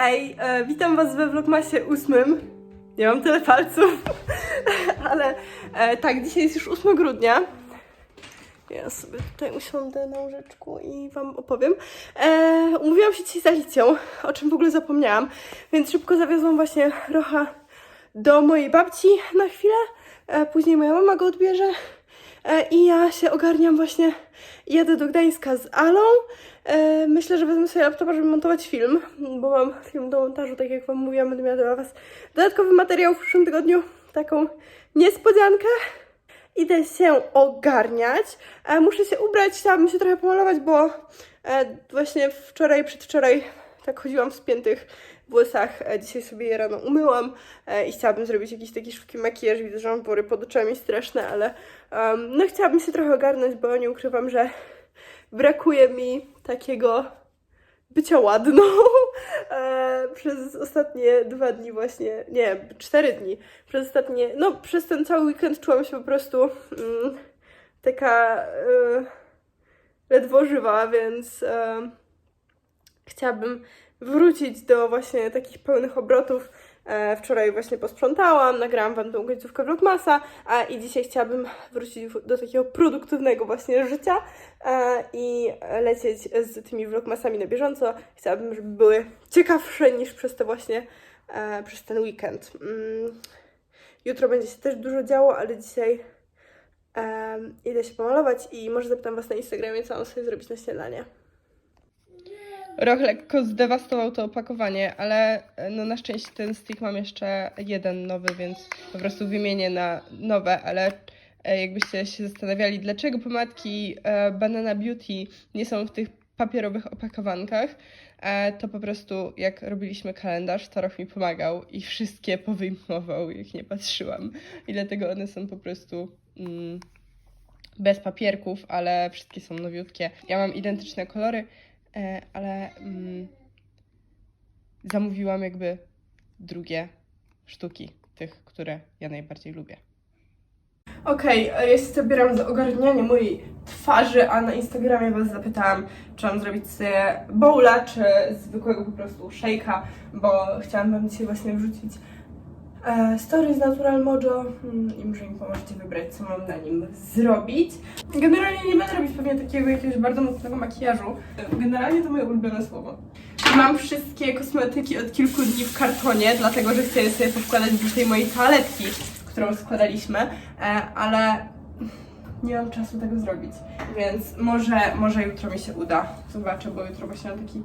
Hej, e, witam Was we Vlogmasie ósmym. Nie mam tyle palców, ale e, tak, dzisiaj jest już 8 grudnia. Ja sobie tutaj usiądę na łóżeczku i Wam opowiem. E, umówiłam się dzisiaj z Alicją, o czym w ogóle zapomniałam, więc szybko zawiozłam właśnie Rocha do mojej babci na chwilę. E, później moja mama go odbierze i ja się ogarniam właśnie. Jadę do Gdańska z Alą. E, myślę, że wezmę sobie laptopa, żeby montować film, bo mam film do montażu, tak jak Wam mówiłam, będę miała dla Was dodatkowy materiał w przyszłym tygodniu, taką niespodziankę. Idę się ogarniać. E, muszę się ubrać, chciałabym się trochę pomalować, bo e, właśnie wczoraj, przedwczoraj tak chodziłam w spiętych włosach. E, dzisiaj sobie je rano umyłam e, i chciałabym zrobić jakiś taki szybki makijaż. Widzę, że mam pory pod oczami straszne, ale em, no chciałabym się trochę ogarnąć, bo nie ukrywam, że brakuje mi takiego bycia ładną. E, przez ostatnie dwa dni właśnie, nie, cztery dni. Przez ostatnie, no przez ten cały weekend czułam się po prostu mm, taka e, ledwo żywa, więc e, chciałabym wrócić do właśnie takich pełnych obrotów. E, wczoraj właśnie posprzątałam, nagrałam Wam tą końcówkę Vlogmasa a, i dzisiaj chciałabym wrócić do takiego produktywnego właśnie życia e, i lecieć z tymi Vlogmasami na bieżąco. Chciałabym, żeby były ciekawsze niż przez te właśnie, e, przez ten weekend. Mm, jutro będzie się też dużo działo, ale dzisiaj idę się pomalować i może zapytam Was na Instagramie, co mam sobie zrobić na śniadanie. Roch lekko zdewastował to opakowanie, ale e, no na szczęście ten stick mam jeszcze jeden nowy, więc po prostu wymienię na nowe, ale e, jakbyście się zastanawiali, dlaczego pomadki e, Banana Beauty nie są w tych papierowych opakowankach, to po prostu jak robiliśmy kalendarz, to Roch mi pomagał i wszystkie powyjmował, jak nie patrzyłam. I dlatego one są po prostu mm, bez papierków, ale wszystkie są nowiutkie. Ja mam identyczne kolory, ale mm, zamówiłam jakby drugie sztuki, tych, które ja najbardziej lubię. Okej, okay, ja się zabieram za ogarnianie mojej twarzy, a na Instagramie Was zapytałam, czy mam zrobić sobie bowla, czy zwykłego po prostu shake'a, bo chciałam Wam dzisiaj właśnie wrzucić e, story z Natural Mojo mm, i może mi pomożecie wybrać, co mam na nim zrobić. Generalnie nie będę robić pewnie takiego jakiegoś bardzo mocnego makijażu. Generalnie to moje ulubione słowo. Mam wszystkie kosmetyki od kilku dni w kartonie, dlatego że chcę je sobie powkładać do tej mojej toaletki, którą składaliśmy, e, ale nie mam czasu tego zrobić, więc może, może jutro mi się uda. Zobaczę, bo jutro właśnie mam taki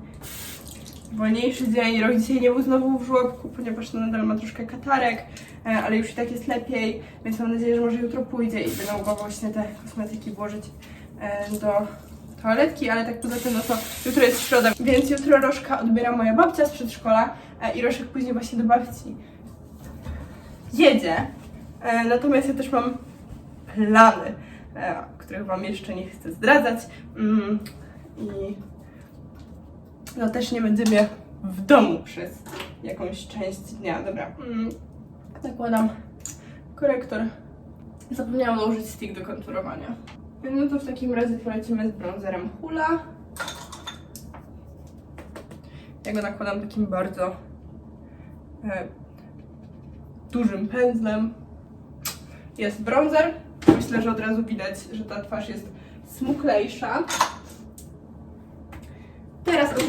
wolniejszy dzień. Rok dzisiaj nie był znowu w żłobku, ponieważ nadal ma troszkę katarek, e, ale już i tak jest lepiej, więc mam nadzieję, że może jutro pójdzie i będę mogła właśnie te kosmetyki włożyć e, do toaletki, ale tak poza tym, no to jutro jest środa, więc jutro Rożka odbiera moja babcia z przedszkola e, i Rożek później właśnie do babci jedzie. Natomiast ja też mam plany, których Wam jeszcze nie chcę zdradzać. Mm, I no też nie będziemy w domu przez jakąś część dnia. Dobra. Mm, Nakładam korektor. Zapomniałam nałożyć stick do konturowania. No to w takim razie polecimy z bronzerem Hula. Ja go nakładam takim bardzo e, dużym pędzlem. Jest bronzer. Myślę, że od razu widać, że ta twarz jest smuklejsza.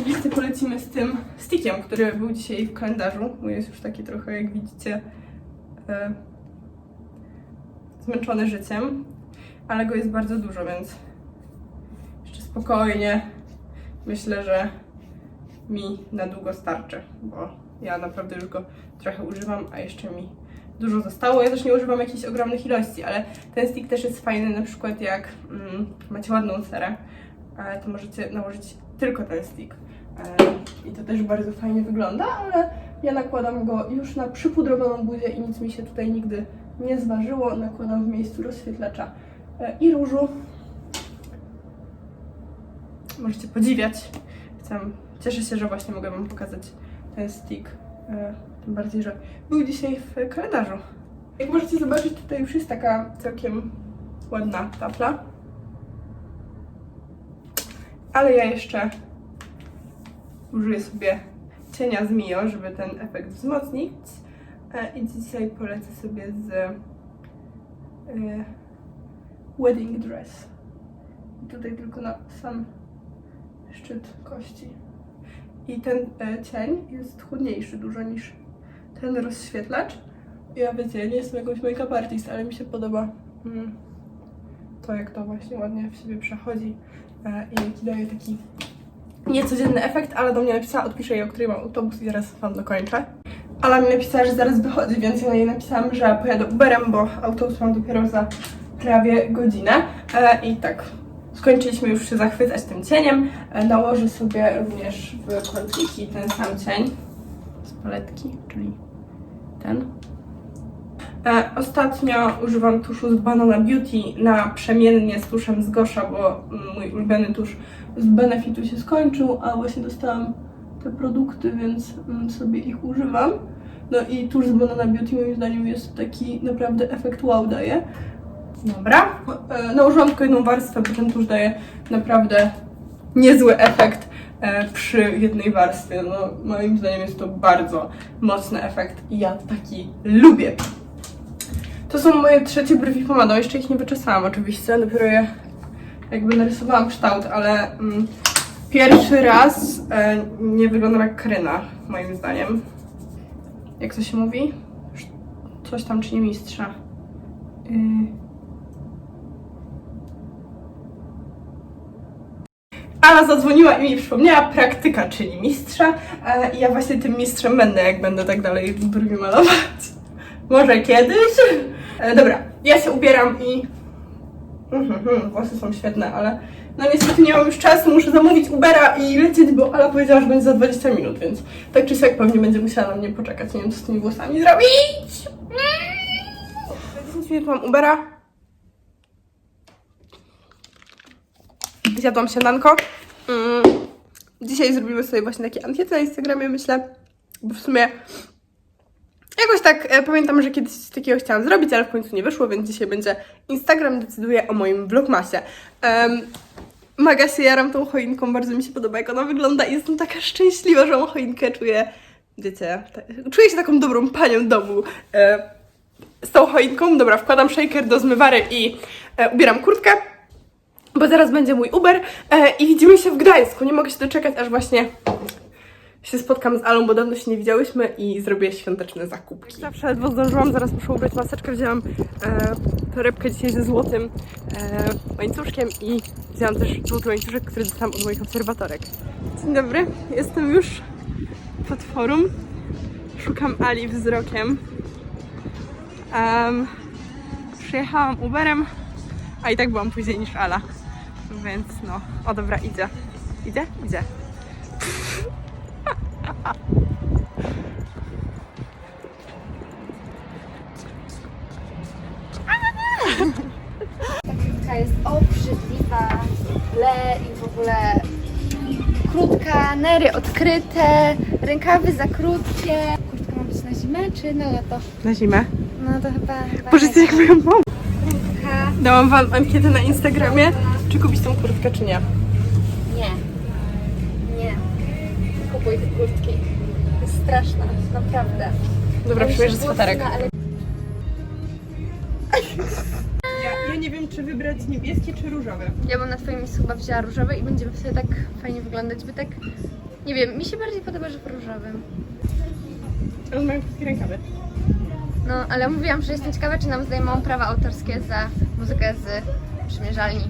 Oczywiście polecimy z tym stickiem, który był dzisiaj w kalendarzu. Mój jest już taki trochę, jak widzicie, e, zmęczony życiem, ale go jest bardzo dużo, więc jeszcze spokojnie myślę, że mi na długo starczy, bo ja naprawdę już go trochę używam, a jeszcze mi dużo zostało. Ja też nie używam jakichś ogromnych ilości, ale ten stick też jest fajny, na przykład jak mm, macie ładną cerę, e, to możecie nałożyć tylko ten stick. I to też bardzo fajnie wygląda, ale ja nakładam go już na przypudrowaną buzię i nic mi się tutaj nigdy nie zważyło. Nakładam w miejscu rozświetlacza e, i różu. Możecie podziwiać. Chcę, cieszę się, że właśnie mogę Wam pokazać ten stick. E, Tym bardziej, że był dzisiaj w kalendarzu. Jak możecie zobaczyć, tutaj już jest taka całkiem ładna tafla. Ale ja jeszcze użyję sobie cienia z Mio, żeby ten efekt wzmocnić. E, I dzisiaj polecę sobie z e, wedding dress. Tutaj tylko na sam szczyt kości. I ten e, cień jest chudniejszy dużo niż ten rozświetlacz. Ja wiecie, nie jestem jakąś make-up artist, ale mi się podoba mm, to, jak to właśnie ładnie w siebie przechodzi i jaki daje taki niecodzienny efekt, ale do mnie napisała, odpiszę jej, o której mam autobus i zaraz wam dokończę. Ale mi napisała, że zaraz wychodzi, więc ja jej napisałam, że pojadę Uberem, bo autobus mam dopiero za prawie godzinę. E, I tak, skończyliśmy już się zachwycać tym cieniem. E, nałożę sobie również w kąciki ten sam cień z paletki, czyli ten. E, ostatnio używam tuszu z Banana Beauty na przemiennie z tuszem z Gosza, bo mój ulubiony tusz z Benefitu się skończył, a właśnie dostałam te produkty, więc mm, sobie ich używam. No i tusz z Banana Beauty moim zdaniem jest taki naprawdę efekt wow daje. Dobra, e, nałożyłam tylko jedną warstwę, bo ten tusz daje naprawdę niezły efekt e, przy jednej warstwie. No, moim zdaniem jest to bardzo mocny efekt i ja taki lubię. To są moje trzecie brwi pomadą. Jeszcze ich nie wyczesałam oczywiście, dopiero je jakby narysowałam kształt, ale mm, pierwszy raz e, nie wyglądam jak Karyna, moim zdaniem. Jak to się mówi? Coś tam czyni mistrza. Y... Ala zadzwoniła i mi przypomniała, praktyka czyni mistrza e, i ja właśnie tym mistrzem będę, jak będę tak dalej brwi malować. Może kiedyś? E, dobra, ja się ubieram i... Mhm, mhm, włosy są świetne, ale no niestety nie mam już czasu, muszę zamówić Ubera i lecieć, bo Ala powiedziała, że będzie za 20 minut, więc tak czy siak pewnie będzie musiała na mnie poczekać. Nie wiem, co z tymi włosami zrobić. Za 10 minut mam Ubera. Zjadłam śniadanko. Mm. Dzisiaj zrobimy sobie właśnie takie ankiety na Instagramie, myślę, bo w sumie Jakoś tak e, pamiętam, że kiedyś coś takiego chciałam zrobić, ale w końcu nie wyszło, więc dzisiaj będzie Instagram decyduje o moim vlogmasie. Um, Maga się jaram tą choinką, bardzo mi się podoba jak ona wygląda i jestem taka szczęśliwa, że mam choinkę, czuję, wiecie, ta- czuję się taką dobrą panią domu e, z tą choinką. Dobra, wkładam shaker do zmywary i e, ubieram kurtkę, bo zaraz będzie mój Uber e, i widzimy się w Gdańsku. Nie mogę się doczekać, aż właśnie się spotkam z Alą, bo dawno się nie widziałyśmy i zrobię świąteczne zakupki. Zawsze ledwo zdążyłam, zaraz muszę ubrać maseczkę, wzięłam e, torebkę dzisiaj ze złotym e, łańcuszkiem i wzięłam też złoty łańcuszek, który dostałam od moich obserwatorek. Dzień dobry, jestem już pod forum. Szukam Ali wzrokiem. Em, przyjechałam Uberem, a i tak byłam później niż Ala. Więc no, o dobra, idzie. Idzie? Idzie. Kurtka jest obrzydliwa, ble i w ogóle krótka, nery odkryte, rękawy za krótkie. Kurtka ma być na zimę czy na lato? Na zimę. No to chyba... chyba Boże, jak moją. Kurtka. Dałam wam ankietę na Instagramie, czy kupić tą kurtkę, czy. Nie. Nie kupuj tej kurtki. Jest straszna, naprawdę. Dobra, myślę, sweterek. ale Ja, ja nie wiem, czy wybrać niebieskie, czy różowe. Ja bym na twoim miejscu chyba wzięła różowe i będziemy wtedy tak fajnie wyglądać, by tak... Nie wiem, mi się bardziej podoba, że w różowym. Ale mają krótkie rękawy. No, ale mówiłam, że jestem ciekawa, czy nam zdejmą prawa autorskie za muzykę z przymierzalni.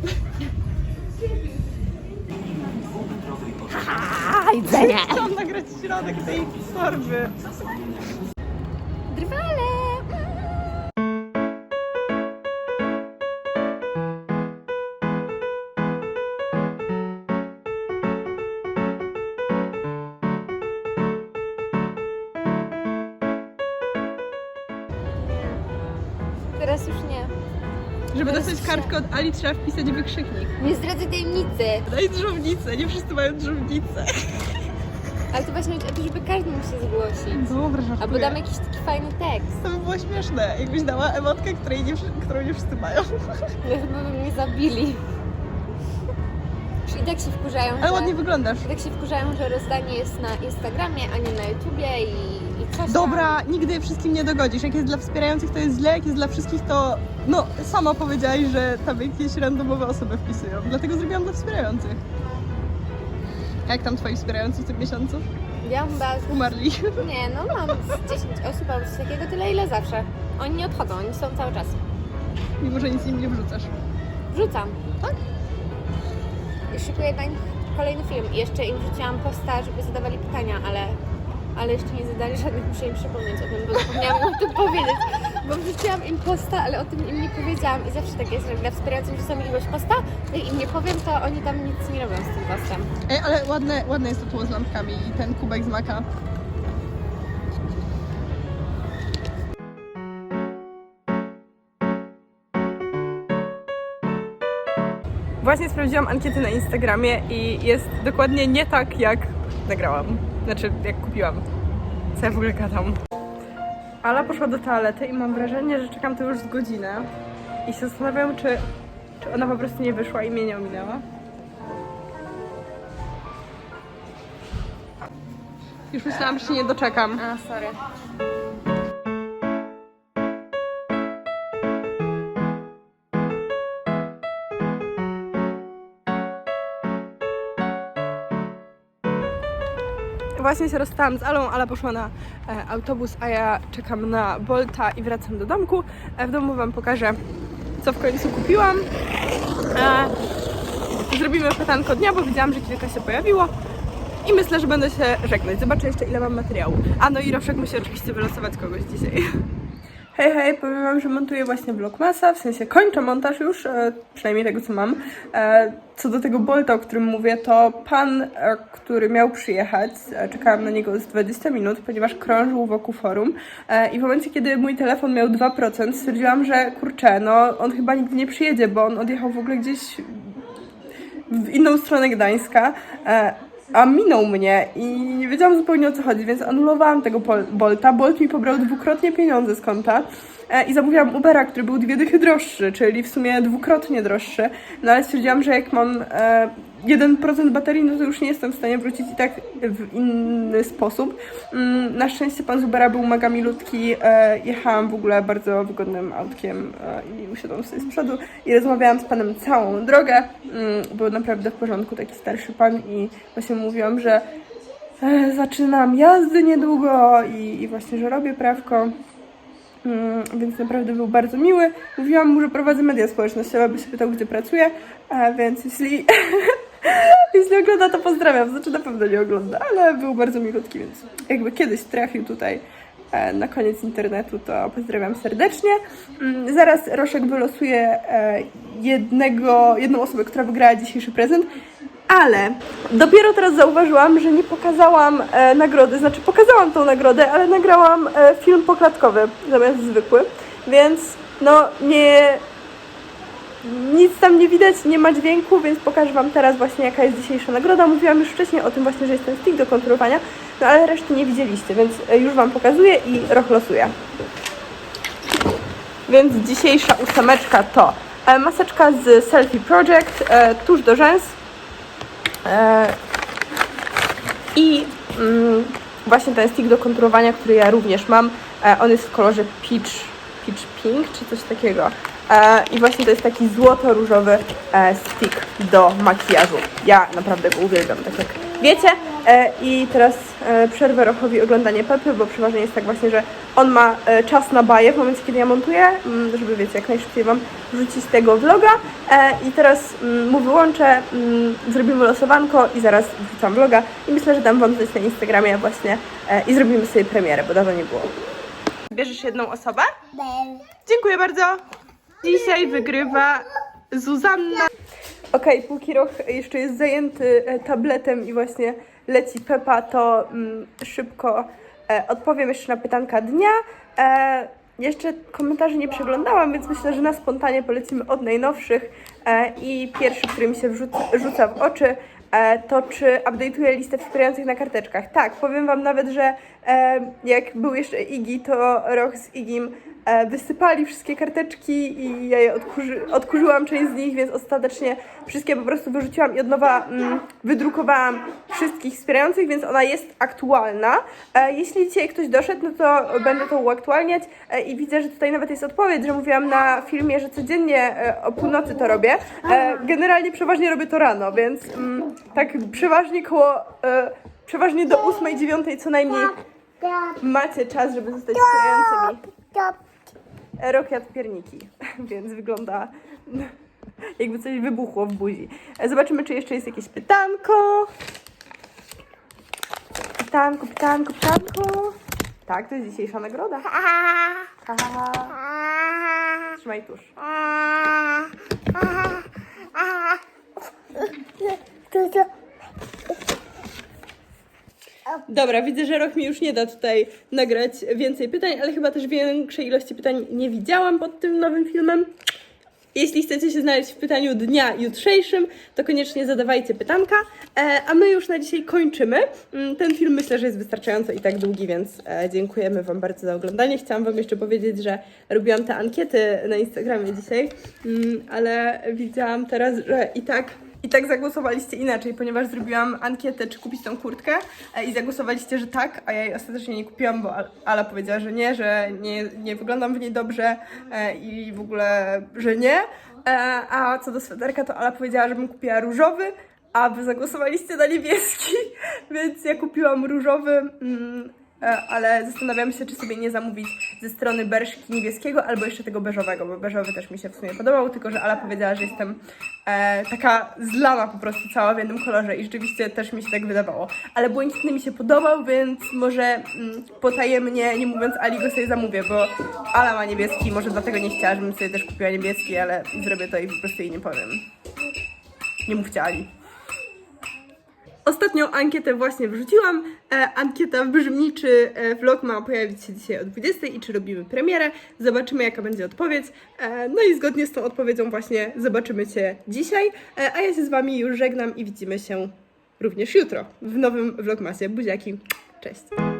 Chciałam nagrać środek tej torby. Drwale! Teraz już nie. Żeby dostać kartkę od Ali, trzeba wpisać wykrzyknik. Nie zdradzaj tajemnicy. Daj drzownicę, nie wszyscy mają drzownicę. Ale to właśnie będzie, żeby każdy mógł się zgłosić. Dobra, żartuję. Albo dam jakiś taki fajny tekst. To by było śmieszne, jakbyś dała emotkę, której nie, którą nie wszyscy mają. No chyba by mnie zabili. Czyli I tak się wkurzają, Ale że... ładnie wyglądasz. I tak się wkurzają, że rozdanie jest na Instagramie, a nie na YouTubie i. Dobra, nigdy wszystkim nie dogodzisz. Jak jest dla wspierających, to jest źle, jak jest dla wszystkich, to no, sama powiedziałaś, że tam jakieś randomowe osoby wpisują. Dlatego zrobiłam dla wspierających. Jak tam twoi wspierający w tym miesiącu? Ja mam chyba... Umarli. Nie, no mam z 10 osób albo coś takiego, tyle ile zawsze. Oni nie odchodzą, oni są cały czas. Mimo, że nic im nie wrzucasz. Wrzucam. Tak? I szykuję dla nich kolejny film. I jeszcze im wrzuciłam posta, żeby zadawali pytania, ale, ale jeszcze nie zadali żadnych, muszę im przypomnieć o tym, bo zapomniałam im o tym powiedzieć. Bo wrzuciłam im posta, ale o tym im nie powiedziałam. I zawsze tak jest, że jak dla wspierających wrzucam jakiegoś posta, to im nie powiem, to oni tam nic nie robią z tym postem. Ej, ale ładne, ładne jest to tło z lampkami i ten kubek z maka. Właśnie sprawdziłam ankiety na Instagramie i jest dokładnie nie tak, jak nagrałam. Znaczy, jak kupiłam. Co ja w ogóle gadam. Ala poszła do toalety i mam wrażenie, że czekam tu już z godzinę. I się zastanawiam, czy, czy ona po prostu nie wyszła i mnie nie ominęła. Już myślałam, że się nie doczekam. A, sorry. Właśnie się rozstałam z Alą, Ala poszła na e, autobus, a ja czekam na Bolta i wracam do domku. E, w domu Wam pokażę, co w końcu kupiłam. E, zrobimy pytanko dnia, bo widziałam, że kilka się pojawiło. I myślę, że będę się żegnać. Zobaczę jeszcze, ile mam materiału. A no i Roszek musi oczywiście wylosować kogoś dzisiaj. Hej, hej, powiem Wam, że montuję właśnie Vlogmasa, w sensie kończę montaż już, e, przynajmniej tego co mam. E, co do tego Bolta, o którym mówię, to pan, e, który miał przyjechać, e, czekałam na niego z 20 minut, ponieważ krążył wokół forum e, i w momencie, kiedy mój telefon miał 2%, stwierdziłam, że kurczę, no on chyba nigdy nie przyjedzie, bo on odjechał w ogóle gdzieś w inną stronę Gdańska, e, a minął mnie i nie wiedziałam zupełnie o co chodzi, więc anulowałam tego Bolta. Bolt mi pobrał dwukrotnie pieniądze z konta e, i zamówiłam Ubera, który był dwie dychy droższy, czyli w sumie dwukrotnie droższy. No ale stwierdziłam, że jak mam e, 1% baterii, no to już nie jestem w stanie wrócić i tak w inny sposób. Mm, Na szczęście pan z Ubera był mega milutki, e, jechałam w ogóle bardzo wygodnym autkiem e, i usiadłam sobie z przodu i rozmawiałam z panem całą drogę. Mm, Był naprawdę w porządku, taki starszy pan i właśnie mówiłam, że e, zaczynam jazdy niedługo i, i właśnie, że robię prawko. Mm, więc naprawdę był bardzo miły. Mówiłam mu, że prowadzę media społecznościowe, by się pytał, gdzie pracuję, a więc jeśli, jeśli ogląda, to pozdrawiam. Znaczy na pewno nie ogląda, ale był bardzo milutki, więc jakby kiedyś trafił tutaj e, na koniec internetu, to pozdrawiam serdecznie. Mm, Zaraz Roszek wylosuje e, jednego, jedną osobę, która wygrała dzisiejszy prezent. Ale dopiero teraz zauważyłam, że nie pokazałam e, nagrody, znaczy pokazałam tą nagrodę, ale nagrałam film poklatkowy zamiast zwykły, więc no nie, nic tam nie widać, nie ma dźwięku, więc pokażę Wam teraz właśnie jaka jest dzisiejsza nagroda. Mówiłam już wcześniej o tym właśnie, że jest ten stick do kontrolowania, no ale reszty nie widzieliście, więc e, już Wam pokazuję i roch losuję. Więc dzisiejsza ósemeczka to e, maseczka z Selfie Project, e, tuż do rzęs, I mm, właśnie ten stick do kontrolowania, który ja również mam, on jest w kolorze peach, peach pink czy coś takiego. E, I właśnie to jest taki złoto-różowy e, stick do makijażu. Ja naprawdę go uwielbiam, tak jak wiecie. E, I teraz przerwę Rochowi oglądanie Pepy, bo przeważnie jest tak właśnie, że on ma czas na baję w momencie, kiedy ja montuję, mm, żeby wiecie, jak najszybciej Wam wrzucić tego vloga. I teraz mm, mu wyłączę, mm, zrobimy losowanko i zaraz wrzucam vloga. I myślę, że dam Wam znać na Instagramie właśnie i zrobimy sobie premierę, bo dawno nie było. Bierzesz jedną osobę? Dziękuję bardzo. Dzisiaj wygrywa Zuzanna. Okej, póki Roch jeszcze jest zajęty e, tabletem i właśnie leci Pepa, to mm, szybko e, odpowiem jeszcze na pytanka dnia. E, jeszcze komentarzy nie przeglądałam, więc myślę, że na spontanie polecimy od najnowszych. E, I pierwszy, który mi się wrzuca, rzuca w oczy, e, to czy update'uję listę wspierających na karteczkach. Tak, powiem Wam nawet, że e, jak był jeszcze Iggy, to Roch z Igim wysypali wszystkie karteczki i ja je odkurzy, odkurzyłam część z nich, więc ostatecznie wszystkie po prostu wyrzuciłam i od nowa mm, wydrukowałam wszystkich wspierających, więc ona jest aktualna. E, jeśli dzisiaj ktoś doszedł, no to będę to uaktualniać e, i widzę, że tutaj nawet jest odpowiedź, że mówiłam na filmie, że codziennie e, o północy to robię. E, generalnie przeważnie robię to rano, więc mm, tak przeważnie koło, e, przeważnie do 8-9 co najmniej macie czas, żeby zostać wspierającymi. E, Rok jadł pierniki, więc wygląda jakby coś wybuchło w buzi. E, Zobaczymy, czy jeszcze jest jakieś pytanko. Pytanko, pytanko, pytanko. Tak, to jest dzisiejsza nagroda. Trzymaj tuż. Dobra, widzę, że rok mi już nie da tutaj nagrać więcej pytań, ale chyba też większej ilości pytań nie widziałam pod tym nowym filmem. Jeśli chcecie się znaleźć w pytaniu dnia jutrzejszym, to koniecznie zadawajcie pytanka. E, a my już na dzisiaj kończymy. Mm, Ten film myślę, że jest wystarczająco i tak długi, więc e, dziękujemy Wam bardzo za oglądanie. Chciałam Wam jeszcze powiedzieć, że robiłam te ankiety na Instagramie dzisiaj, mm, ale widziałam teraz, że i tak i tak zagłosowaliście inaczej, ponieważ zrobiłam ankietę, czy kupić tą kurtkę e, i zagłosowaliście, że tak, a ja jej ostatecznie nie kupiłam, bo Al- Ala powiedziała, że nie, że nie, nie wyglądam w niej dobrze e, i w ogóle, że nie. E, A co do sweterka, to Ala powiedziała, żebym kupiła różowy, a wy zagłosowaliście na niebieski, więc ja kupiłam różowy. mm, Ale zastanawiam się, czy sobie nie zamówić ze strony Berszki niebieskiego albo jeszcze tego beżowego, bo beżowy też mi się w sumie podobał, tylko że Ala powiedziała, że jestem e, taka zlana po prostu cała w jednym kolorze i rzeczywiście też mi się tak wydawało. Ale błękitny mi się podobał, więc może mm, potajemnie, nie mówiąc Ali, go sobie zamówię, bo Ala ma niebieski, może dlatego nie chciała, żebym sobie też kupiła niebieski, ale zrobię to i po prostu jej nie powiem. Nie mówcie Ali. Ostatnią ankietę właśnie wrzuciłam. E, ankieta brzmi, czy e, vlog ma pojawić się dzisiaj o 20 i czy robimy premierę. Zobaczymy, jaka będzie odpowiedź. E, no i zgodnie z tą odpowiedzią właśnie zobaczymy Cię dzisiaj. A ja się z Wami już żegnam i widzimy się również jutro w nowym vlogmasie. Buziaki, cześć!